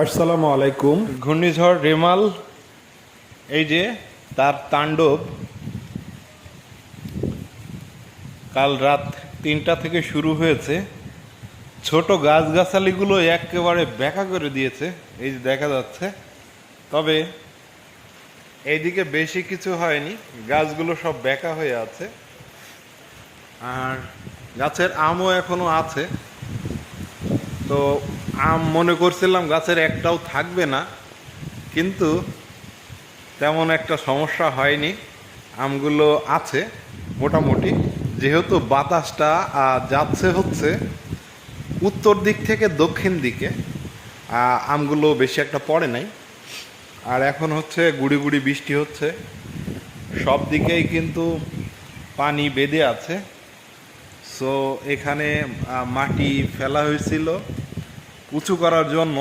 আসসালামু আলাইকুম। ঘূর্ণিঝড় রেমাল, এই যে তার তাণ্ডব, কাল রাত তিনটা থেকে শুরু হয়েছে। ছোট গাছগাছালিগুলো একেবারে ব্যাকা করে দিয়েছে, এই যে দেখা যাচ্ছে। তবে এইদিকে বেশি কিছু হয়নি, গাছগুলো সব ব্যাকা হয়ে আছে। আর গাছের আমও এখনও আছে। তো আম মনে করছিলাম গাছের একটাও থাকবে না, কিন্তু তেমন একটা সমস্যা হয়নি। আমগুলো আছে মোটামুটি। যেহেতু বাতাসটা যাচ্ছে হচ্ছে উত্তর দিক থেকে দক্ষিণ দিকে আমগুলো বেশি একটা পড়ে নাই। আর এখন হচ্ছে গুড়ি গুড়ি বৃষ্টি হচ্ছে। সব দিকেই কিন্তু পানি বেঁধে আছে। সো এখানে মাটি ফেলা হয়েছিল। উঁচু করার জন্য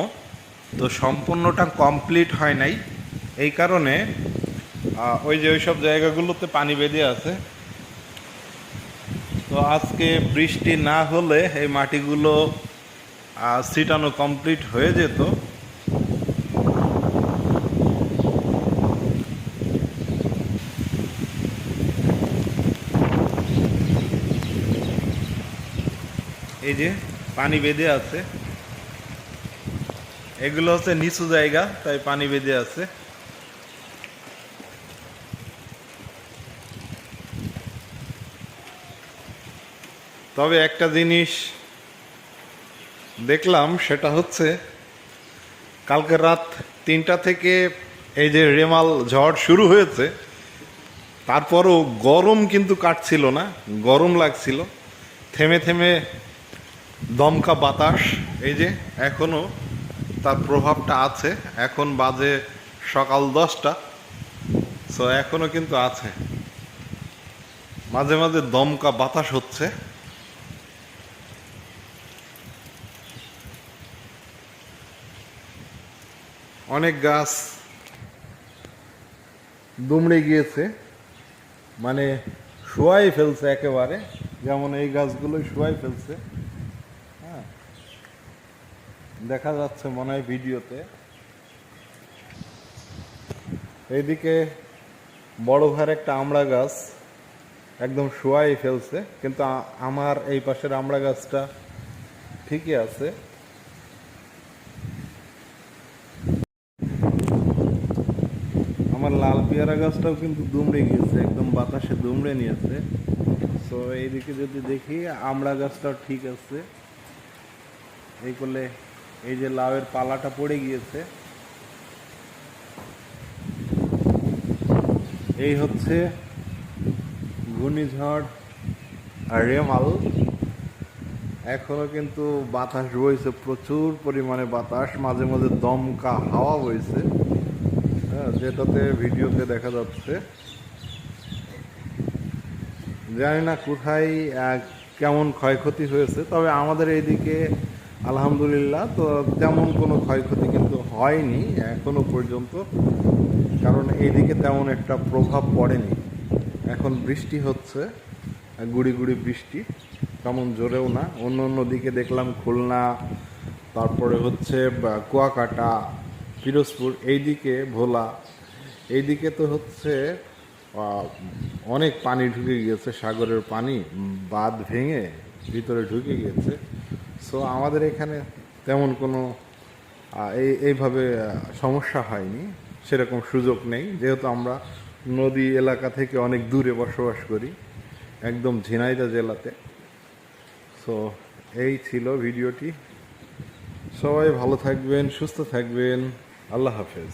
তো সম্পূর্ণটা কমপ্লিট হয় নাই। এই কারণে ওই যে ওইসব জায়গাগুলোতে পানি বেঁধে আছে। তো আজকে বৃষ্টি না হলে এই মাটিগুলো ছিটানো কমপ্লিট হয়ে যেত। এই যে পানি বেঁধে আছে। এগুলো হচ্ছে নিচু জায়গা, তাই পানি বেঁধে আছে। তবে একটা জিনিস দেখলাম, সেটা হচ্ছে কালকে রাত তিনটা থেকে এই যে রেমাল ঝড় শুরু হয়েছে, তারপরও গরম কিন্তু কাটছিল না, গরম লাগছিল। থেমে থেমে দমকা বাতাস, এই যে এখনও তার প্রভাবটা আছে। এখন বাজে সকাল দশটা। সো এখনও কিন্তু আছে। মাঝে মাঝে দমকা বাতাস হচ্ছে। অনেক গাছ দুমড়ে গিয়েছে। মানে শোয়াই ফেলছে একেবারে। যেমন এই গাছগুলো শোয়াই ফেলছে। দেখা যাচ্ছে মনে হয় ভিডিওতে। এইদিকে বড় ঘর একটা আমড়া গাছ একদম শোয়াই ফেলছে, কিন্তু আমার এই পাশের আমড়া গাছটা ঠিকই আছে। আমার লাল পেয়ারা গাছটাও কিন্তু দুমড়ে গিয়েছে, একদম বাতাসে দুমড়ে নিয়েছে। তো এইদিকে যদি দেখি, আমড়া গাছটাও ঠিক আছে। এই করলে এই যে লাউয়ের পালাটা পড়ে গিয়েছে। এই হচ্ছে ঘূর্ণিঝড় আর রেমাল। এখনও কিন্তু বাতাস বইছে, প্রচুর পরিমাণে বাতাস, মাঝে মাঝে দমকা হাওয়া বইছে। হ্যাঁ যেটাতে ভিডিওতে দেখা যাচ্ছে। জানি না কোথায় কেমন ক্ষয়ক্ষতি হয়েছে, তবে আমাদের এইদিকে আলহামদুলিল্লাহ, তো তেমন কোনো ক্ষয়ক্ষতি কিন্তু হয়নি এখনও পর্যন্ত, কারণ এইদিকে তেমন একটা প্রভাব পড়েনি। এখন বৃষ্টি হচ্ছে, গুড়ি গুড়ি বৃষ্টি, তেমন জোরেও না। অন্য অন্য দিকে দেখলাম খুলনা, তারপরে হচ্ছে কুয়াকাটা, পিরোজপুর, এইদিকে ভোলা, এইদিকে তো হচ্ছে অনেক পানি ঢুকে গিয়েছে, সাগরের পানি বাঁধ ভেঙে ভিতরে ঢুকে গিয়েছে। সো আমাদের এখানে তেমন কোনো এই, এইভাবে সমস্যা হয়নি, সেরকম সুযোগ নেই। যেহেতু আমরা নদী এলাকা থেকে অনেক দূরে বসবাস করি, একদম ঝিনাইদা জেলাতে। সো এই ছিল ভিডিওটি। সবাই ভালো থাকবেন, সুস্থ থাকবেন। আল্লাহ হাফেজ।